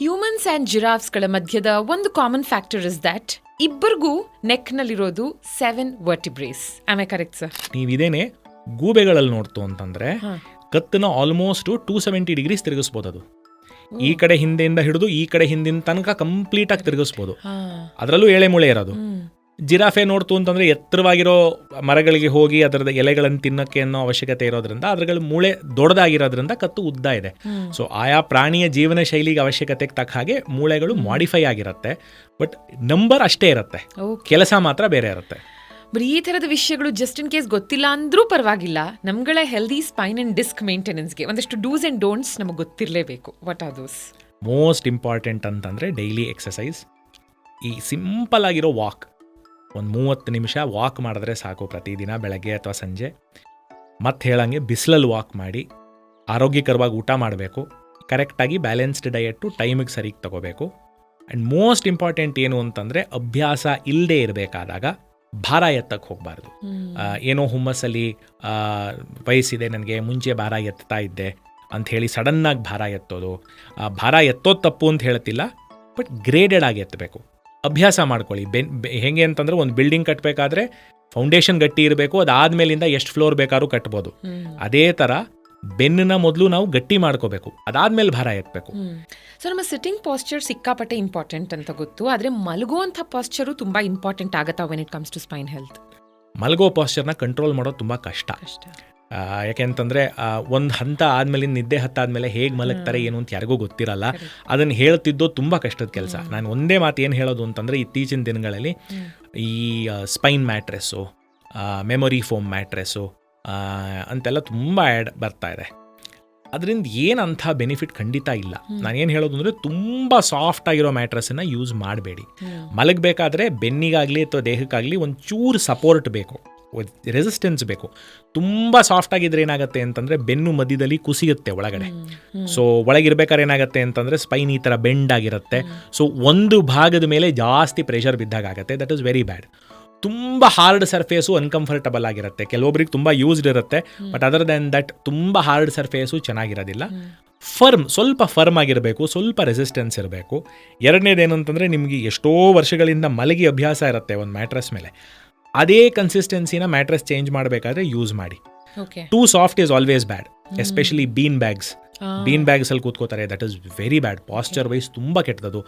Humans and ಜಿರಾಫ್ಸ್ಗಳ ಮಧ್ಯದ ಒಂದು common factor is that ಇಬ್ಬರಿಗೂ ನೆಕ್ನಲ್ಲಿರೋದು ಸೆವೆನ್ ವರ್ಟಿಬ್ರೇಸ್ ಆಮೆ ಕರೆಕ್ಟ್ ಸರ್ ನೀವಿದೇನೆ ಗೂಬೆಗಳಲ್ಲಿ ನೋಡ್ತು ಅಂತಂದ್ರೆ ಕತ್ತನ ಆಲ್ಮೋಸ್ಟ್ ಟೂ ಸೆವೆಂಟಿ ಡಿಗ್ರೀಸ್ ತಿರುಗಿಸ್ಬೋದು ಅದು. ಈ ಕಡೆ ಹಿಂದೆಯಿಂದ ಹಿಡಿದು ಈ ಕಡೆ ಹಿಂದಿನ ತನಕ ಕಂಪ್ಲೀಟ್ ಆಗಿ ತಿರುಗಿಸ್ಬೋದು. ಅದರಲ್ಲೂ ಎಳೆ ಮೂಳೆ ಇರೋದು. ಜಿರಾಫೆ ನೋಡ್ತು ಅಂತಂದ್ರೆ ಎತ್ತರವಾಗಿರೋ ಮರಗಳಿಗೆ ಹೋಗಿ ಅದರದ ಎಲೆಗಳನ್ನು ತಿನ್ನಕ್ಕೆ ಅನ್ನೋ ಅವಶ್ಯಕತೆ ಇರೋದ್ರಿಂದ ಅದರಗಳ ಮೂಳೆ ದೊಡ್ಡದಾಗಿರೋದ್ರಿಂದ ಕತ್ತು ಉದ್ದ ಇದೆ. ಸೊ ಆಯಾ ಪ್ರಾಣಿಯ ಜೀವನ ಶೈಲಿಗೆ ಅವಶ್ಯಕತೆಗೆ ತಕ್ಕ ಹಾಗೆ ಮೂಳೆಗಳು ಮಾಡಿಫೈ ಆಗಿರುತ್ತೆ. ಬಟ್ ನಂಬರ್ ಅಷ್ಟೇ ಇರುತ್ತೆ. ಕೆಲಸ ಮಾತ್ರ ಬೇರೆ ಇರುತ್ತೆ. ಬರೀ ಈ ಥರದ ವಿಷಯಗಳು ಜಸ್ಟ್ ಇನ್ ಕೇಸ್ ಗೊತ್ತಿಲ್ಲ ಅಂದ್ರೂ ಪರವಾಗಿಲ್ಲ. ನಮ್ಗಳ ಹೆಲ್ದಿ ಸ್ಪೈನ್ ಅಂಡ್ ಡಿಸ್ಕ್ ಮೇಂಟೆನೆನ್ಸ್ಗೆ ಒಂದಷ್ಟು ಡೂಸ್ ಆ್ಯಂಡ್ ಡೋಂಟ್ಸ್ ನಮಗೆ ಗೊತ್ತಿರಲೇಬೇಕು. What are those most important ಅಂತಂದರೆ ಡೈಲಿ ಎಕ್ಸಸೈಸ್ ಈ ಸಿಂಪಲ್ ಆಗಿರೋ ವಾಕ್ ಒಂದು ಮೂವತ್ತು ನಿಮಿಷ ವಾಕ್ ಮಾಡಿದ್ರೆ ಸಾಕು ಪ್ರತಿದಿನ ಬೆಳಗ್ಗೆ ಅಥವಾ ಸಂಜೆ. ಮತ್ತೆ ಹೇಳಂಗೆ ಬಿಸಿಲಲ್ಲಿ ವಾಕ್ ಮಾಡಿ ಆರೋಗ್ಯಕರವಾಗಿ ಊಟ ಮಾಡಬೇಕು ಕರೆಕ್ಟಾಗಿ ಬ್ಯಾಲೆನ್ಸ್ಡ್ ಡಯೆಟ್ಟು ಟೈಮಿಗೆ ಸರಿಗೆ ತಗೋಬೇಕು. ಆ್ಯಂಡ್ ಮೋಸ್ಟ್ ಇಂಪಾರ್ಟೆಂಟ್ ಏನು ಅಂತಂದರೆ ಅಭ್ಯಾಸ ಇಲ್ಲದೆ ಇರಬೇಕಾದಾಗ ಭಾರ ಎತ್ತಕ್ಕೆ ಹೋಗಬಾರ್ದು. ಏನೋ ಹುಮ್ಮಸ್ಸಲ್ಲಿ ವಯಸ್ಸಿದೆ ನನಗೆ ಮುಂಚೆ ಭಾರ ಎತ್ತಾ ಇದ್ದೆ ಅಂತ ಹೇಳಿ ಸಡನ್ನಾಗಿ ಭಾರ ಎತ್ತೋದು. ಭಾರ ಎತ್ತೋದು ತಪ್ಪು ಅಂತ ಹೇಳ್ತಿಲ್ಲ ಬಟ್ ಗ್ರೇಡೆಡ್ ಆಗಿ ಎತ್ತಬೇಕು ಅಭ್ಯಾಸ ಮಾಡ್ಕೊಳ್ಳಿ. ಬೆನ್ ಹೆಂಗೆ ಅಂತಂದ್ರೆ ಒಂದು ಬಿಲ್ಡಿಂಗ್ ಕಟ್ಟಬೇಕಾದ್ರೆ ಫೌಂಡೇಶನ್ ಗಟ್ಟಿ ಇರಬೇಕು ಅದಾದ್ಮೇಲಿಂದ ಎಷ್ಟು ಫ್ಲೋರ್ ಬೇಕಾದ್ರೂ ಕಟ್ಬೋದು. ಅದೇ ಥರ ಬೆನ್ನನ್ನ ಮೊದಲು ನಾವು ಗಟ್ಟಿ ಮಾಡ್ಕೋಬೇಕು. ಅದಾದ್ಮೇಲೆ ಭಾರ ಎತ್ತಬೇಕು ಸೊ ನಮ್ಮ ಸಿಟ್ಟಿಂಗ್ ಪಾಸ್ಚರ್ ಸಿಕ್ಕಾಪಟ್ಟೆ ಇಂಪಾರ್ಟೆಂಟ್ ಅಂತ ಗೊತ್ತು. ಆದರೆ ಮಲಗುವಂಥ ಪಾಸ್ಚರು ತುಂಬ ಇಂಪಾರ್ಟೆಂಟ್ ಆಗುತ್ತಾ when it comes to spine health ಮಲಗೋ ಪಾಸ್ಚರ್ನ ಕಂಟ್ರೋಲ್ ಮಾಡೋದು ತುಂಬ ಕಷ್ಟ. ಯಾಕೆಂತಂದ್ರೆ ಒಂದು ಹಂತ ಆದ್ಮೇಲೆ ನಿದ್ದೆ ಹತ್ತಾದ್ಮೇಲೆ ಹೇಗೆ ಮಲಗ್ತಾರೆ ಏನು ಅಂತ ಯಾರಿಗೂ ಗೊತ್ತಿರಲ್ಲ. ಅದನ್ನು ಹೇಳ್ತಿದ್ದೋ ತುಂಬ ಕಷ್ಟದ ಕೆಲಸ. ನಾನು ಒಂದೇ ಮಾತು ಏನು ಹೇಳೋದು ಅಂತಂದ್ರೆ ಇತ್ತೀಚಿನ ದಿನಗಳಲ್ಲಿ ಈ spine mattress memory foam mattress ಅಂತೆಲ್ಲ ತುಂಬ ಆ್ಯಡ್ ಬರ್ತಾ ಇದೆ. ಅದರಿಂದ ಏನಂಥ ಬೆನಿಫಿಟ್ ಖಂಡಿತ ಇಲ್ಲ. ನಾನು ಏನು ಹೇಳೋದು ಅಂದರೆ ತುಂಬ ಸಾಫ್ಟ್ ಆಗಿರೋ ಮ್ಯಾಟ್ರೆಸ್ಸನ್ನು ಯೂಸ್ ಮಾಡಬೇಡಿ. ಮಲಗಬೇಕಾದ್ರೆ ಬೆನ್ನಿಗಾಗಲಿ ಅಥವಾ ದೇಹಕ್ಕಾಗಲಿ ಒಂಚೂರು ಸಪೋರ್ಟ್ ಬೇಕು. ರೆಸಿಸ್ಟೆನ್ಸ್ ಬೇಕು. ತುಂಬ ಸಾಫ್ಟ್ ಆಗಿದ್ರೆ ಏನಾಗುತ್ತೆ ಅಂತಂದರೆ ಬೆನ್ನು ಮಧ್ಯದಲ್ಲಿ ಕುಸಿಯುತ್ತೆ ಒಳಗಡೆ. ಸೊ ಒಳಗಿರ್ಬೇಕಾದ್ರೆ ಏನಾಗುತ್ತೆ ಅಂತಂದರೆ ಸ್ಪೈನ್ ಈ ಥರ ಬೆಂಡ್ ಆಗಿರುತ್ತೆ. ಸೊ ಒಂದು ಭಾಗದ ಮೇಲೆ ಜಾಸ್ತಿ ಪ್ರೆಷರ್ ಬಿದ್ದಾಗ ಆಗುತ್ತೆ. ದಟ್ ಇಸ್ ವೆರಿ ಬ್ಯಾಡ್ ತುಂಬ ಹಾರ್ಡ್ ಸರ್ಫೇಸು ಅನ್ಕಂಫರ್ಟಬಲ್ ಆಗಿರುತ್ತೆ. ಕೆಲವೊಬ್ರಿಗೆ ತುಂಬ ಯೂಸ್ಡ್ ಇರುತ್ತೆ. ಬಟ್ ಅದರ್ ದೆನ್ ದಟ್ ತುಂಬ ಹಾರ್ಡ್ ಸರ್ಫೇಸು ಚೆನ್ನಾಗಿರೋದಿಲ್ಲ. ಫರ್ಮ್ ಸ್ವಲ್ಪ ಫರ್ಮ್ ಆಗಿರಬೇಕು ಸ್ವಲ್ಪ ರೆಸಿಸ್ಟೆನ್ಸ್ ಇರಬೇಕು. ಎರಡನೇದೇನು ಅಂತಂದರೆ ನಿಮಗೆ ಎಷ್ಟೋ ವರ್ಷಗಳಿಂದ ಮಲಗಿ ಅಭ್ಯಾಸ ಇರುತ್ತೆ ಒಂದು ಮ್ಯಾಟ್ರಸ್ ಮೇಲೆ. ಅದೇ ಕನ್ಸಿಸ್ಟೆನ್ಸಿನ ಮ್ಯಾಟ್ರಸ್ ಚೇಂಜ್ ಮಾಡಬೇಕಾದ್ರೆ ಯೂಸ್ ಮಾಡಿ. Too soft is always bad especially bean bags bean bags ಅಲ್ಲಿ ಕೂತ್ಕೋತಾರೆ that is very bad posture wise ತುಂಬ ಕೆಟ್ಟದದು.